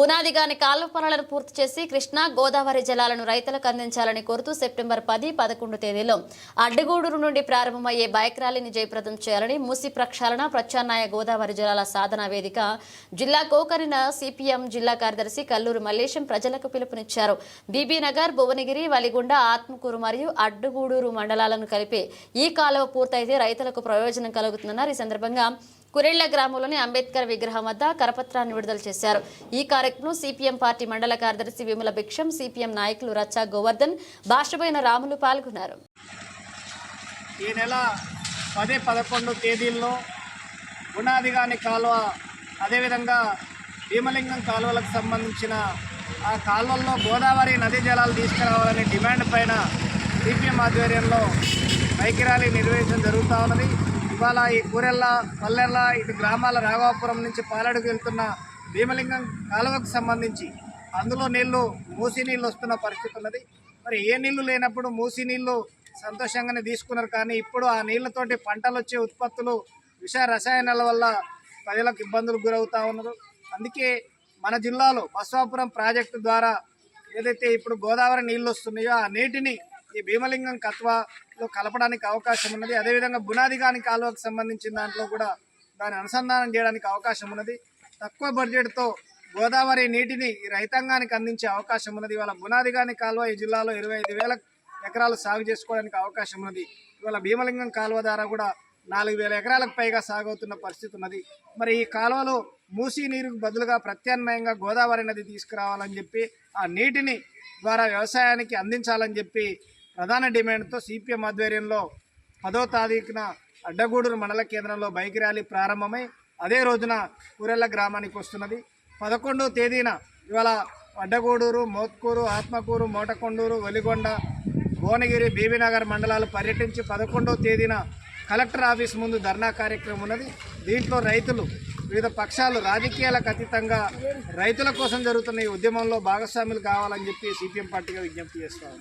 బునాదిగాని కాలువ పనులను పూర్తి చేసి కృష్ణా గోదావరి జలాలను రైతులకు అందించాలని కోరుతూ సెప్టెంబర్ పది పదకొండు తేదీలో అడ్డగూడూరు నుండి ప్రారంభమయ్యే బైక్ ర్యాలీని జయప్రదం చేయాలని మూసి ప్రక్షాళన ప్రత్యామ్నాయ గోదావరి జలాల సాధన వేదిక జిల్లా కోకరిన సిపిఎం జిల్లా కార్యదర్శి కల్లూరు మల్లేశం ప్రజలకు పిలుపునిచ్చారు. బీబీనగర్ భువనగిరి వలిగొండ ఆత్మకూరు మరియు అడ్డుగూడూరు మండలాలను కలిపి ఈ కాలువ పూర్తయితే రైతులకు ప్రయోజనం కలుగుతుందన్నారు. ఈ సందర్భంగా కురెళ్ళ గ్రామంలోని అంబేద్కర్ విగ్రహం వద్ద కరపత్రాన్ని విడుదల చేశారు. ఈ కార్యక్రమం సిపిఎం పార్టీ మండల కార్యదర్శి విమల భిక్షం సిపిఎం నాయకులు రచ్చా గోవర్ధన్ భాషపైన రాములు పాల్గొన్నారు. ఈ నెల పది పదకొండు తేదీల్లో గుణాదిగాని కాలువ అదేవిధంగా భీమలింగం కాలువలకు సంబంధించిన ఆ కాలువల్లో గోదావరి నదీ జలాలు తీసుకురావాలనే డిమాండ్ పైన సిపిఎం ఆధ్వర్యంలో బైక్ ర్యాలీ నిర్వహించడం జరుగుతూ ఉన్నది. ఇవాళ ఈ కూరెల్ల పల్లెల్ల ఇటు గ్రామాల రాఘవాపురం నుంచి పాలడుకు వెళ్తున్న భీమలింగం కాలువకు సంబంధించి అందులో నీళ్ళు మూసి నీళ్ళు వస్తున్న పరిస్థితి ఉన్నది. మరి ఏ నీళ్ళు లేనప్పుడు మూసి నీళ్ళు సంతోషంగానే తీసుకున్నారు. కానీ ఇప్పుడు ఆ నీళ్ళతోటి పంటలు వచ్చే ఉత్పత్తులు విష రసాయనాల వల్ల ప్రజలకు ఇబ్బందులు గురవుతూ ఉన్నారు. అందుకే మన జిల్లాలో బసవాపురం ప్రాజెక్టు ద్వారా ఏదైతే ఇప్పుడు గోదావరి నీళ్ళు వస్తున్నాయో ఆ నీటిని ఈ భీమలింగం కత్వాలో కలపడానికి అవకాశం ఉన్నది. అదేవిధంగా బునాదిగాని కాలువకు సంబంధించిన దాంట్లో కూడా దాన్ని అనుసంధానం చేయడానికి అవకాశం ఉన్నది. తక్కువ బడ్జెట్తో గోదావరి నీటిని ఈ రైతాంగానికి అందించే అవకాశం ఉన్నది. ఇవాళ బునాదిగాని కాలువ ఈ జిల్లాలో ఇరవై ఐదు వేల ఎకరాలు సాగు చేసుకోవడానికి అవకాశం ఉన్నది. ఇవాళ భీమలింగం కాలువ ద్వారా కూడా నాలుగు వేల ఎకరాలకు పైగా సాగవుతున్న పరిస్థితి ఉన్నది. మరి ఈ కాలువలో మూసీ నీరుకు బదులుగా ప్రత్యామ్నాయంగా గోదావరి నది తీసుకురావాలని చెప్పి ఆ నీటిని ద్వారా వ్యవసాయానికి అందించాలని చెప్పి ప్రధాన డిమాండ్తో సిపిఎం ఆధ్వర్యంలో పదో తారీఖున అడ్డగూడూరు మండల కేంద్రంలో బైక్ ర్యాలీ ప్రారంభమై అదే రోజున కూరెళ్ళ గ్రామానికి వస్తున్నది. పదకొండో తేదీన ఇవాళ అడ్డగూడూరు మోత్కూరు ఆత్మకూరు మోటకొండూరు వెలిగొండ భువనగిరి బీబీనగర్ మండలాలు పర్యటించి పదకొండవ తేదీన కలెక్టర్ ఆఫీస్ ముందు ధర్నా కార్యక్రమం ఉన్నది. దీంట్లో రైతులు వివిధ పక్షాలు రాజకీయాలకు అతీతంగా రైతుల కోసం జరుగుతున్న ఈ ఉద్యమంలో భాగస్వాములు కావాలని చెప్పి సిపిఎం పార్టీగా విజ్ఞప్తి చేస్తాము